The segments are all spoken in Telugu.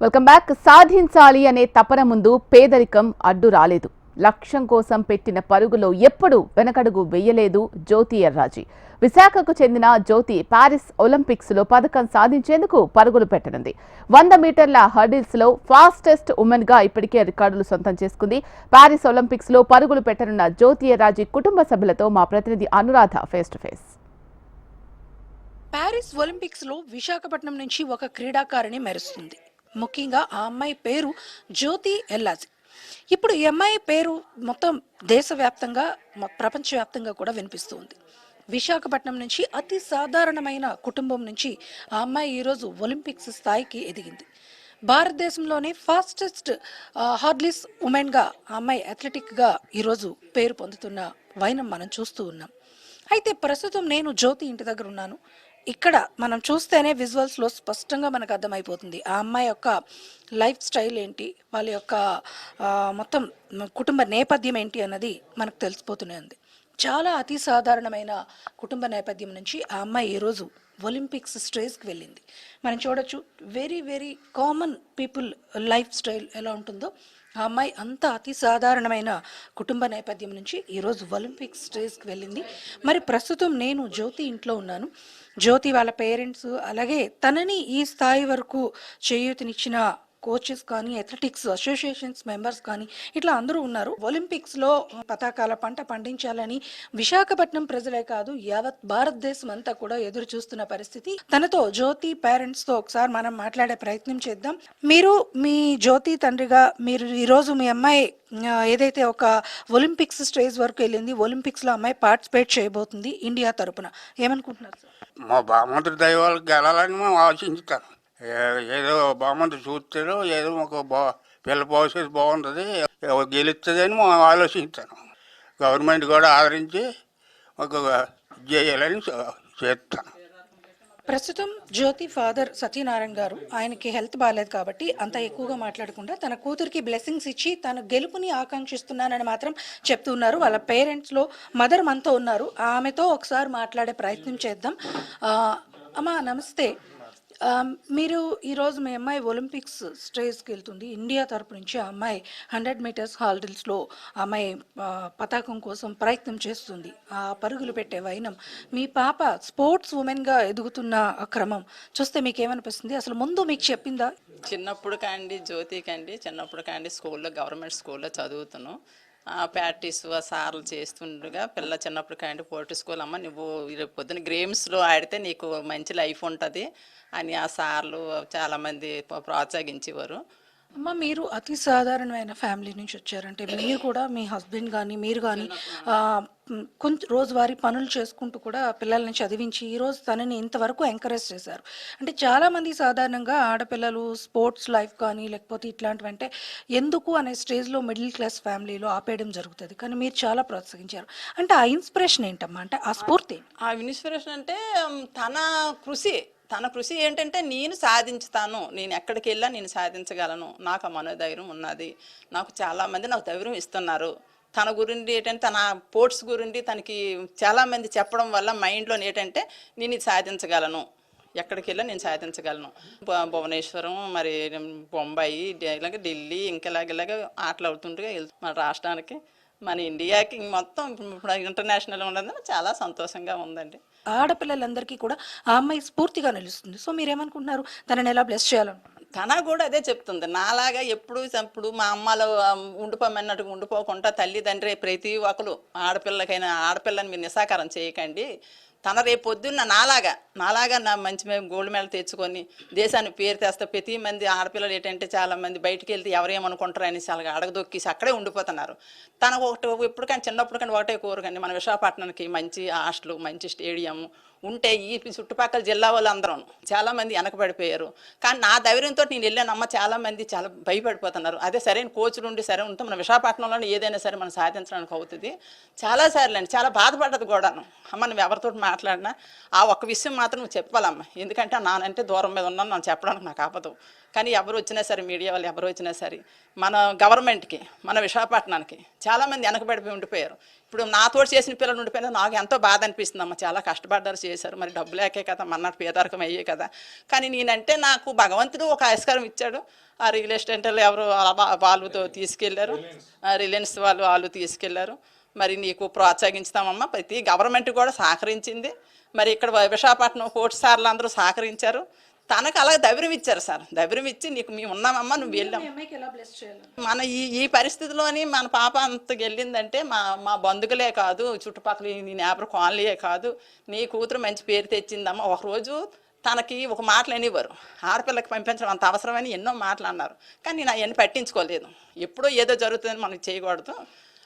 వెల్కమ్ బ్యాక్ సాధించాలి అనే తపన ముందు పేదరికం అడ్డు రాలేదు. లక్ష్యం కోసం పెట్టిన పరుగులో ఎప్పుడూ వెనకడుగు వెయ్యలేదు జ్యోతి ఎర్రాజీ. విశాఖకు చెందిన జ్యోతి పారిస్ ఒలింపిక్స్లో పథకం సాధించేందుకు పరుగులు పెట్టనుంది. వంద మీటర్ల హర్డిల్స్లో ఫాస్టెస్ట్ ఉమెన్గా ఇప్పటికే రికార్డులు సొంతం చేసుకుంది. పారిస్ ఒలింపిక్స్లో పరుగులు పెట్టనున్న జ్యోతి ఎర్రాజీ కుటుంబ సభ్యులతో మా ప్రతినిధి Anuradha face to face Paris ఒలింపిక్స్లో విశాఖపట్నం నుంచి ఒక క్రీడాకారిణి మెరుస్తుంది. ముఖ్యంగా ఆ అమ్మాయి పేరు జ్యోతి ఎల్లాజీ. ఇప్పుడు ఈ అమ్మాయి పేరు మొత్తం దేశవ్యాప్తంగా ప్రపంచవ్యాప్తంగా కూడా వినిపిస్తుంది విశాఖపట్నం నుంచి అతి సాధారణమైన కుటుంబం నుంచి ఆ అమ్మాయి ఈరోజు ఒలింపిక్స్ స్థాయికి ఎదిగింది. భారతదేశంలోనే ఫాస్టెస్ట్ హార్డ్లీస్ ఉమెన్గా ఆ అమ్మాయి అథ్లెటిక్గా ఈరోజు పేరు పొందుతున్న వైనం మనం చూస్తూ ఉన్నాం. అయితే ప్రస్తుతం నేను జ్యోతి ఇంటి దగ్గర ఉన్నాను. ఇక్కడ మనం చూస్తేనే విజువల్స్లో స్పష్టంగా మనకు అర్థమైపోతుంది. ఆ అమ్మాయి యొక్క లైఫ్ స్టైల్ ఏంటి? వాళ్ళ యొక్క మొత్తం కుటుంబ నేపథ్యం ఏంటి అన్నది మనకు తెలిసిపోతూనే ఉంది. చాలా అతి సాధారణమైన కుటుంబ నేపథ్యం నుంచి ఆ అమ్మాయి ఈరోజు ఒలింపిక్స్ స్టేజ్కి వెళ్ళింది. మనం చూడొచ్చు very very common people life style ఎలా ఉంటుందో ఆ అమ్మాయి అంత అతి సాధారణమైన కుటుంబ నేపథ్యం నుంచి ఈరోజు ఒలింపిక్స్ స్టేజ్కి వెళ్ళింది. మరి ప్రస్తుతం నేను జ్యోతి ఇంట్లో ఉన్నాను. జ్యోతి వాళ్ళ పేరెంట్స్ అలాగే తనని ఈ స్థాయి వరకు చేయూతనిచ్చిన కోచెస్ కానీ అథ్లెటిక్స్ అసోసియేషన్స్ మెంబర్స్ కానీ ఇట్లా అందరూ ఉన్నారు. ఒలింపిక్స్లో పతాకాల పంట పండించాలని విశాఖపట్నం ప్రజలే కాదు యావత్ భారతదేశం అంతా కూడా ఎదురు చూస్తున్న పరిస్థితి. తనతో జ్యోతి పేరెంట్స్తో ఒకసారి మనం మాట్లాడే ప్రయత్నం చేద్దాం. మీరు మీ జ్యోతి తండ్రిగా మీరు ఈరోజు మీ అమ్మాయి ఏదైతే ఒక ఒలింపిక్స్ స్టేజ్ వరకు వెళ్ళింది ఒలింపిక్స్లో అమ్మాయి పార్టిసిపేట్ చేయబోతుంది ఇండియా తరపున. ఏమనుకుంటున్నారు మా బామంతుడి దైవాలకు గెలాలని మేము ఆశించుతాం. ఏదో బాగుంది చూస్తాడు ఏదో ఒక బా పిల్ల భవిష్యత్తు బాగుంటుంది ఎవరు గెలుస్తుందని మేము ఆలోచిస్తాను. గవర్నమెంట్ కూడా ఆదరించి ఒక చేయాలని చేస్తాను. ప్రస్తుతం జ్యోతి ఫాదర్ సత్యనారాయణ గారు ఆయనకి హెల్త్ బాగాలేదు కాబట్టి అంత ఎక్కువగా మాట్లాడకుండా తన కూతురికి బ్లెస్సింగ్స్ ఇచ్చి తన గెలుపుని ఆకాంక్షిస్తున్నానని మాత్రం చెప్తున్నారు వాళ్ళ పేరెంట్స్లో మదర్ మనతో ఉన్నారు. ఆమెతో ఒకసారి మాట్లాడే ప్రయత్నం చేద్దాం. అమ్మా నమస్తే. మీరు ఈరోజు మీ అమ్మాయి ఒలింపిక్స్ స్టేజ్కి వెళ్తుంది. ఇండియా తరపు నుంచి ఆ అమ్మాయి హండ్రెడ్ మీటర్స్ హాల్డిల్స్లో ఆ అమ్మాయి పతాకం కోసం ప్రయత్నం చేస్తుంది. ఆ పరుగులు పెట్టే వైనం. మీ పాప స్పోర్ట్స్ ఉమెన్గా ఎదుగుతున్న క్రమం చూస్తే మీకు ఏమనిపిస్తుంది అసలు ముందు మీకు చెప్పిందా? చిన్నప్పుడు కాండి జ్యోతి కాండి చిన్నప్పుడు కాండి స్కూల్లో గవర్నమెంట్ స్కూల్లో చదువుతాను ప్రాక్టీస్ ఆ సార్లు చేస్తుండగా పిల్ల చిన్నప్పుడు కాండి పోటీ స్కూల్ అమ్మ నువ్వు రేపు పొద్దున గేమ్స్లో ఆడితే నీకు మంచి లైఫ్ ఉంటుంది అని ఆ సార్లు చాలామంది ప్రోత్సహించేవారు. అమ్మ మీరు అతి సాధారణమైన ఫ్యామిలీ నుంచి వచ్చారంటే మీరు కూడా మీ హస్బెండ్ కానీ మీరు కానీ కొంచెం రోజువారీ పనులు చేసుకుంటూ కూడా పిల్లల్ని చదివించి ఈరోజు తనని ఇంతవరకు ఎంకరేజ్ చేశారు. అంటే చాలామంది సాధారణంగా ఆడపిల్లలు స్పోర్ట్స్ లైఫ్ కానీ లేకపోతే ఇట్లాంటివి అంటే ఎందుకు అనే స్టేజ్లో మిడిల్ క్లాస్ ఫ్యామిలీలో ఆపేయడం జరుగుతుంది? కానీ మీరు చాలా ప్రోత్సహించారు. అంటే ఆ ఇన్స్పిరేషన్ ఏంటమ్మా? అంటే ఆ స్ఫూర్తి ఆ ఇన్స్పిరేషన్ అంటే తన కృషి. తన కృషి ఏంటంటే నేను సాధించుతాను. నేను ఎక్కడికి వెళ్ళా నేను సాధించగలను. నాకు ఆ మనోధైర్యం ఉన్నది. నాకు చాలామంది నాకు ధైర్యం ఇస్తున్నారు. తన గురించి ఏంటంటే తన స్పోర్ట్స్ గురించి తనకి చాలామంది చెప్పడం వల్ల మైండ్లో ఏంటంటే నేను ఇది సాధించగలను. ఎక్కడికి వెళ్ళా నేను సాధించగలను. భువనేశ్వరం మరి బొంబాయి ఇలాగ ఢిల్లీ ఇంకా ఇలాగ ఇలాగ ఆటలు అవుతుంటే వెళ్తూ మన రాష్ట్రానికి మన ఇండియాకి మొత్తం ఇంటర్నేషనల్ ఉన్నది చాలా సంతోషంగా ఉందండి. ఆడపిల్లలందరికీ కూడా ఆ అమ్మాయి స్ఫూర్తిగా నిలుస్తుంది. సో మీరేమనుకుంటున్నారు? తనని ఎలా బ్లెస్ చేయాలనుకుంటున్నారు? తన కూడా అదే చెప్తుంది. నాలాగా ఎప్పుడు ఇప్పుడు మా అమ్మలో ఉండిపోమన్నట్టుగా ఉండిపోకుండా తల్లిదండ్రి ప్రతి ఒక్కరు ఆడపిల్లకైనా ఆడపిల్లని మీరు నిసాకారం చేయకండి తన రేపు పొద్దున్న నాలాగా నాలాగా నా మంచి మేము గోల్డ్ మెడల్ తెచ్చుకొని దేశాన్ని పేరు తెస్తే ప్రతి మంది ఆడపిల్లలు ఏంటంటే చాలా మంది బయటికి వెళ్తే ఎవరేమనుకుంటారు అనేసి అలాగా అడగదొక్కేసి అక్కడే ఉండిపోతున్నారు. తనకు ఒకటి ఎప్పుడు కానీ చిన్నప్పుడు కానీ ఒకటే కోరుకండి మన విశాఖపట్నానికి మంచి హాస్టల్ మంచి స్టేడియం ఉంటే ఈ చుట్టుపక్కల జిల్లా వాళ్ళు అందరం వెనకబడిపోయారు. కానీ నా ధైర్యంతో నేను వెళ్ళానమ్మ చాలామంది చాలా భయపడిపోతున్నారు. అదే సరైన కోచ్లు ఉండి సరే ఉంటే. మన విశాఖపట్నంలో ఏదైనా సరే మనం సాధించడానికి అవుతుంది. చాలాసార్లు అండి చాలా బాధపడ్డది కూడాను. అమ్మ నువ్వు ఎవరితో మాట్లాడినా ఆ ఒక్క విషయం మాత్రం నువ్వు చెప్పాలమ్మ ఎందుకంటే నానంటే దూరం మీద ఉన్నాను నన్ను చెప్పడానికి నాకు ఆపదు. కానీ ఎవరు వచ్చినా సరే మీడియా వాళ్ళు ఎవరు వచ్చినా సరే మన గవర్నమెంట్కి మన విశాఖపట్నానికి చాలామంది వెనకబడిపోయి ఉండిపోయారు. ఇప్పుడు నాతో చేసిన పిల్లలు ఉండిపోయినా నాకు ఎంతో బాధ అనిపిస్తుంది అమ్మ. చాలా కష్టపడ్డారు చేశారు. మరి డబ్బు లేకే కదా మన్నాడు పేదరకం అయ్యే కదా. కానీ నేనంటే నాకు భగవంతుడు ఒక ఆస్కారం ఇచ్చాడు. ఆ రియల్ ఎస్టేట్ ఎవరు వాళ్ళతో తీసుకెళ్ళారు. రిలయన్స్ వాళ్ళు వాళ్ళు తీసుకెళ్ళారు. మరి నీకు ప్రోత్సహించుతామమ్మా. ప్రతి గవర్నమెంట్ కూడా సహకరించింది. మరి ఇక్కడ విశాఖపట్నం కోటి సార్లు అందరూ సహకరించారు. తనకు అలాగే ధైర్యం ఇచ్చారు సార్. ధైర్యం ఇచ్చి నీకు మేము ఉన్నామమ్మా నువ్వు వెళ్ళాం. మన ఈ ఈ పరిస్థితిలోని మన పాప అంత వెళ్ళిందంటే మా మా బంధువులే కాదు చుట్టుపక్కల నీ నేపర్ కాలనీయే కాదు. నీ కూతురు మంచి పేరు తెచ్చిందమ్మా. ఒకరోజు తనకి ఒక మాటలు అనేవారు. ఆడపిల్లకి పంపించడం అంత అవసరమని ఎన్నో మాటలు అన్నారు. కానీ నేను అవన్నీ పట్టించుకోలేదు. ఎప్పుడో ఏదో జరుగుతుందని మనం చేయకూడదు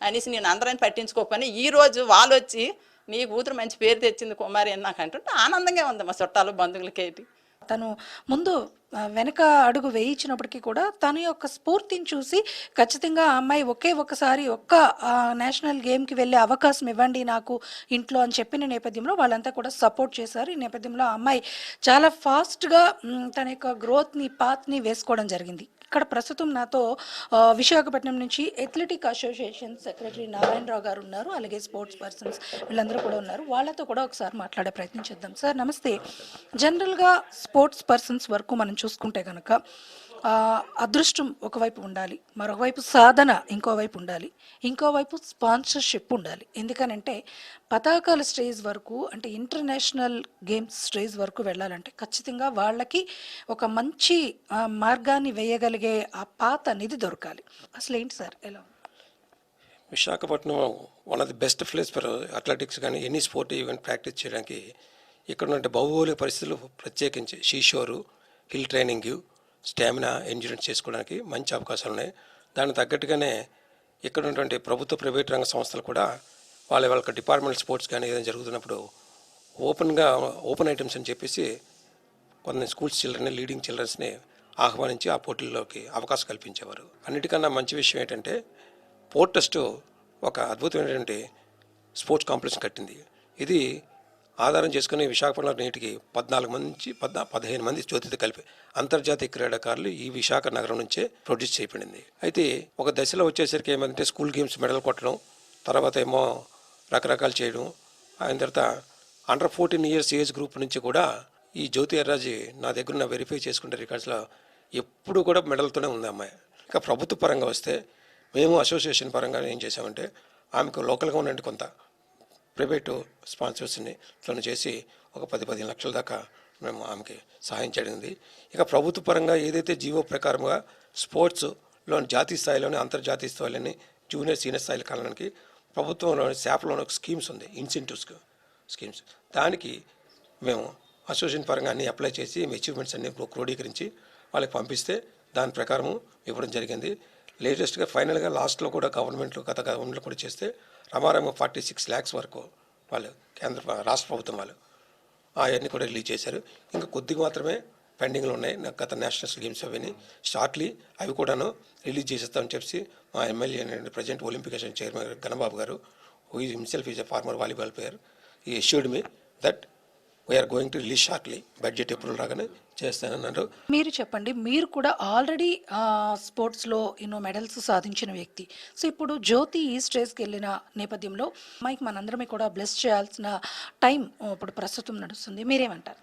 అనేసి నేను అందరం పట్టించుకోకపోయినా ఈ రోజు వాళ్ళు వచ్చి నీ కూతురు మంచి పేరు తెచ్చింది కుమారి అని నాకు అంటుంటే ఆనందంగా ఉంది మా చుట్టాలు బంధువులకేటి. తను ముందు వెనక అడుగు వేయించినప్పటికీ కూడా తన యొక్క స్ఫూర్తిని చూసి ఖచ్చితంగా ఆ అమ్మాయి ఒకే ఒక్కసారి ఒక్క నేషనల్ గేమ్కి వెళ్ళే అవకాశం ఇవ్వండి నాకు ఇంట్లో అని చెప్పిన నేపథ్యంలో వాళ్ళంతా కూడా సపోర్ట్ చేశారు. ఈ నేపథ్యంలో ఆ అమ్మాయి చాలా ఫాస్ట్గా తన యొక్క గ్రోత్ని పాత్ని వేసుకోవడం జరిగింది. ఇక్కడ ప్రస్తుతం నాతో విశాఖపట్నం నుంచి అథ్లెటిక్ అసోసియేషన్ సెక్రటరీ నారాయణరావు గారు ఉన్నారు. అలాగే స్పోర్ట్స్ పర్సన్స్ వీళ్ళందరూ కూడా ఉన్నారు. వాళ్ళతో కూడా ఒకసారి మాట్లాడే ప్రయత్నం చేద్దాం. సార్ నమస్తే. జనరల్గా స్పోర్ట్స్ పర్సన్స్ వరకు మనం చూసుకుంటే కనుక అదృష్టం ఒకవైపు ఉండాలి మరొకవైపు సాధన ఇంకోవైపు ఉండాలి ఇంకోవైపు స్పాన్సర్షిప్ ఉండాలి. ఎందుకనంటే పతాకాల స్టేజ్ వరకు అంటే ఇంటర్నేషనల్ గేమ్స్ స్టేజ్ వరకు వెళ్ళాలంటే ఖచ్చితంగా వాళ్ళకి ఒక మంచి మార్గాన్ని వేయగలిగే ఆ పాత నిధి దొరకాలి. అసలు ఏంటి సార్? ఎలా? Visakhapatnam one of the best place for athletics కానీ ఎనీ స్పోర్ట్ ఈవెంట్ ప్రాక్టీస్ చేయడానికి ఇక్కడ ఉన్న భౌగోళిక పరిస్థితులు ప్రత్యేకించి seashore hill training stamina endurance చేసుకోవడానికి మంచి అవకాశాలు ఉన్నాయి. దానికి తగ్గట్టుగానే ఇక్కడ ఉన్నటువంటి ప్రభుత్వ ప్రైవేట్ రంగ సంస్థలు కూడా వాళ్ళ వాళ్ళ డిపార్ట్మెంట్ స్పోర్ట్స్ కానీ ఏదైనా జరుగుతున్నప్పుడు ఓపెన్గా ఓపెన్ ఐటమ్స్ అని చెప్పేసి కొన్ని స్కూల్స్ చిల్డ్రన్ లీడింగ్ చిల్డ్రన్స్ని ఆహ్వానించి ఆ పోటీల్లోకి అవకాశం కల్పించేవారు. అన్నిటికన్నా మంచి విషయం ఏంటంటే పోర్ట్ టెస్ట్ ఒక అద్భుతమైనటువంటి స్పోర్ట్స్ కాంప్లెక్స్ కట్టింది. ఇది ఆధారం చేసుకుని విశాఖపట్నం నేటికి పద్నాలుగు మంది పద్నా పదిహేను మంది జ్యోతితో కలిపి అంతర్జాతీయ క్రీడాకారులు ఈ విశాఖ నగరం నుంచే ప్రొడ్యూస్ చేయబడింది. అయితే ఒక దశలో వచ్చేసరికి ఏమంటే స్కూల్ గేమ్స్ మెడల్ కొట్టడం తర్వాత ఏమో రకరకాలు చేయడం ఆయన తర్వాత under fourteen years age group నుంచి కూడా ఈ జ్యోతి ఎర్రాజీ నా దగ్గర ఉన్న వెరిఫై చేసుకుంటే రికార్డ్స్లో ఎప్పుడు కూడా మెడల్తోనే ఉంది అమ్మాయి. ఇక ప్రభుత్వ పరంగా వస్తే మేము అసోసియేషన్ పరంగా ఏం చేసామంటే ఆమెకు లోకల్గా ఉన్నట్టు కొంత ప్రైవేటు స్పాన్సర్స్ని తను చేసి ఒక పది పదిహేను లక్షల దాకా మేము ఆమెకి సహాయం చేయడింది. ఇక ప్రభుత్వ పరంగా ఏదైతే జీవో ప్రకారంగా స్పోర్ట్స్లో జాతీయ స్థాయిలోని అంతర్జాతీయ స్థాయిలోని జూనియర్ సీనియర్ స్థాయిలో కలడానికి ప్రభుత్వంలోని శాప్లోని ఒక స్కీమ్స్ ఉంది ఇన్సెంటివ్స్ స్కీమ్స్. దానికి మేము అసోసియేషన్ పరంగా అన్ని అప్లై చేసి అచీవ్మెంట్స్ అన్ని క్రోడీకరించి వాళ్ళకి పంపిస్తే దాని ప్రకారము ఇవ్వడం జరిగింది. లేటెస్ట్గా ఫైనల్గా లాస్ట్లో కూడా గవర్నమెంట్లో గత గవర్నమెంట్లో కూడా చేస్తే రమారమ ఫార్టీ సిక్స్ ల్యాక్స్ వరకు వాళ్ళు కేంద్ర రాష్ట్ర ప్రభుత్వం వాళ్ళు అవన్నీ కూడా రిలీజ్ చేశారు. ఇంకా కొద్దిగా మాత్రమే పెండింగ్లో ఉన్నాయి. నాకు గత నేషనల్ గేమ్స్ అవన్నీ షార్ట్లీ అవి కూడాను రిలీజ్ చేసేస్తామని చెప్పి మా MLA present ఒలింపికేషన్ chairman Ganababu garu who is himself is a former volleyball player. ఈ assured me that we are going to release shortly budget ఎప్పుడు రాగానే చేస్తానన్నారు. మీరు చెప్పండి మీరు కూడా ఆల్రెడీ స్పోర్ట్స్లో ఎన్నో మెడల్స్ సాధించిన వ్యక్తి. సో ఇప్పుడు జ్యోతి ఈ స్టేజ్కి వెళ్ళిన నేపథ్యంలో మైక్ మనందరమే కూడా బ్లెస్ చేయాల్సిన టైం ఇప్పుడు ప్రస్తుతం నడుస్తుంది. మీరేమంటారు?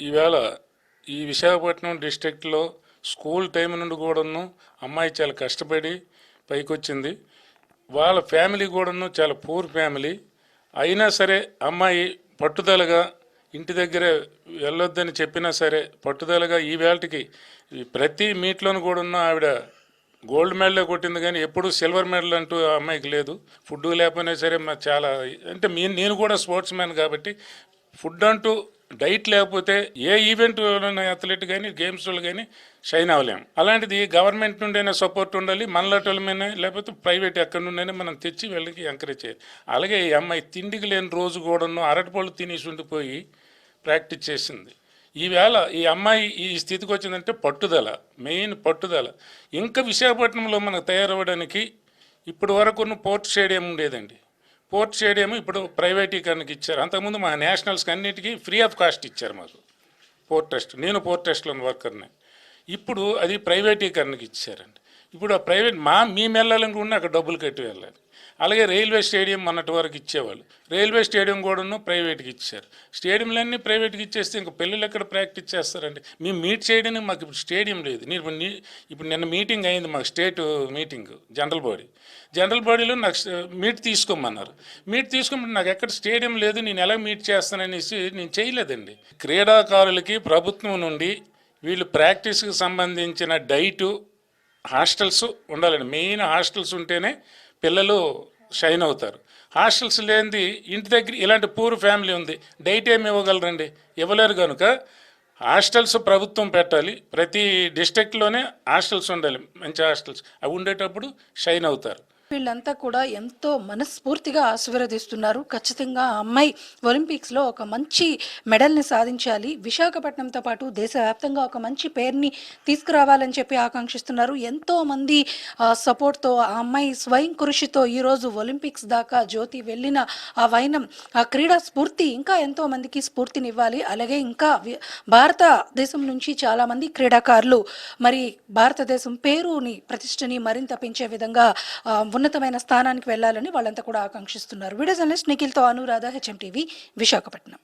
ఈవేళ ఈ విశాఖపట్నం డిస్ట్రిక్ట్లో స్కూల్ టైం నుండి కూడాను అమ్మాయి చాలా కష్టపడి పైకొచ్చింది. వాళ్ళ ఫ్యామిలీ కూడాను చాలా పూర్ ఫ్యామిలీ అయినా సరే అమ్మాయి పట్టుదలగా ఇంటి దగ్గరే వెళ్ళొద్దని చెప్పినా సరే పట్టుదలగా ఈ వేళటికి ప్రతి మీట్లోనూ ఉన్న ఆవిడ గోల్డ్ మెడలే కొట్టింది కానీ ఎప్పుడు సిల్వర్ మెడల్ అంటూ ఆ అమ్మాయికి లేదు. ఫుడ్ లేకపోయినా సరే మా చాలా అంటే మీ నేను కూడా స్పోర్ట్స్ మ్యాన్ కాబట్టి ఫుడ్ అంటూ డైట్ లేకపోతే ఏ ఈవెంట్ అథ్లెట్ కానీ గేమ్స్ వాళ్ళు కానీ షైన్ అవ్వలేం. అలాంటిది గవర్నమెంట్ నుండైనా సపోర్ట్ ఉండాలి మనలాటోళ్ళమైనా లేకపోతే ప్రైవేట్ ఎక్కడి నుండైనా మనం తెచ్చి వీళ్ళకి ఎంకరేజ్ చేయాలి. అలాగే ఈ అమ్మాయి తిండికి లేని రోజు కూడాను అరటిపళ్ళు తినేసి ఉండిపోయి ప్రాక్టీస్ చేసింది. ఈవేళ ఈ అమ్మాయి ఈ స్థితికి వచ్చిందంటే పట్టుదల మెయిన్ పట్టుదల. ఇంకా విశాఖపట్నంలో మనకు తయారవ్వడానికి ఇప్పటి వరకు పోర్ట్ స్టేడియం ఉండేదండి. పోర్ట్ స్టేడియం ఇప్పుడు ప్రైవేటీకరణకి ఇచ్చారు. అంతకుముందు మా నేషనల్స్కి అన్నిటికీ ఫ్రీ ఆఫ్ కాస్ట్ ఇచ్చారు మాకు. పోర్ట్ టెస్ట్ నేను పోర్ట్ టెస్ట్లో వర్కర్ని. ఇప్పుడు అది ప్రైవేటీకరణకి ఇచ్చారండి. ఇప్పుడు ఆ ప్రైవేట్ మా మేము వెళ్ళాలనుకున్నా అక్కడ డబ్బులు కట్టి వెళ్ళాలి. అలాగే రైల్వే స్టేడియం మొన్నటి వరకు ఇచ్చేవాళ్ళు. రైల్వే స్టేడియం కూడాను ప్రైవేట్కి ఇచ్చారు. స్టేడియంలన్నీ ప్రైవేట్కి ఇచ్చేస్తే ఇంకా పిల్లలు ఎక్కడ ప్రాక్టీస్ చేస్తారండి? మేము మీట్ చేయడానికి మాకు ఇప్పుడు స్టేడియం లేదు. నేను ఇప్పుడు ఇప్పుడు నిన్న మీటింగ్ అయింది మాకు state meeting general body. General బాడీలో నాకు మీట్ తీసుకోమన్నారు. మీట్ తీసుకోమంటే నాకు ఎక్కడ స్టేడియం లేదు నేను ఎలా మీట్ చేస్తాననేసి నేను చేయలేదండి. క్రీడాకారులకి ప్రభుత్వం నుండి వీళ్ళు ప్రాక్టీస్కి సంబంధించిన డైటు హాస్టల్స్ ఉండాలండి. మెయిన్ హాస్టల్స్ ఉంటేనే పిల్లలు షైన్ అవుతారు. హాస్టల్స్ లేనిది ఇంటి దగ్గర ఇలాంటి పూర్ ఫ్యామిలీ ఉంది. డైట్ ఏమి ఇవ్వగలరండి? ఇవ్వలేరు కనుక హాస్టల్స్ ప్రభుత్వం పెట్టాలి. ప్రతి డిస్ట్రిక్ట్లోనే హాస్టల్స్ ఉండాలి. మంచి హాస్టల్స్. అవి ఉండేటప్పుడు షైన్ అవుతారు. వీళ్ళంతా కూడా ఎంతో మనస్ఫూర్తిగా ఆశీర్వదిస్తున్నారు. ఖచ్చితంగా ఆ అమ్మాయి ఒలింపిక్స్లో ఒక మంచి మెడల్ని సాధించాలి. విశాఖపట్నంతో పాటు దేశవ్యాప్తంగా ఒక మంచి పేరుని తీసుకురావాలని చెప్పి ఆకాంక్షిస్తున్నారు. ఎంతో మంది సపోర్ట్తో ఆ అమ్మాయి స్వయం కృషితో ఈరోజు ఒలింపిక్స్ దాకా జ్యోతి వెళ్ళిన ఆ వైనం ఆ క్రీడా స్ఫూర్తి ఇంకా ఎంతో మందికి స్ఫూర్తినివ్వాలి. అలాగే ఇంకా భారతదేశం నుంచి చాలా మంది క్రీడాకారులు మరి భారతదేశం పేరుని ప్రతిష్టని మరింత పెంచే విధంగా ఉన్న ఉన్నతమైన స్థానానికి వెళ్ళాలని వాళ్ళంతా కూడా ఆకాంక్షిస్తున్నారు. వీడియో జర్నలిస్ట్ నిఖిల్తో అనురాధ హెచ్ఎం టీవీ విశాఖపట్నం.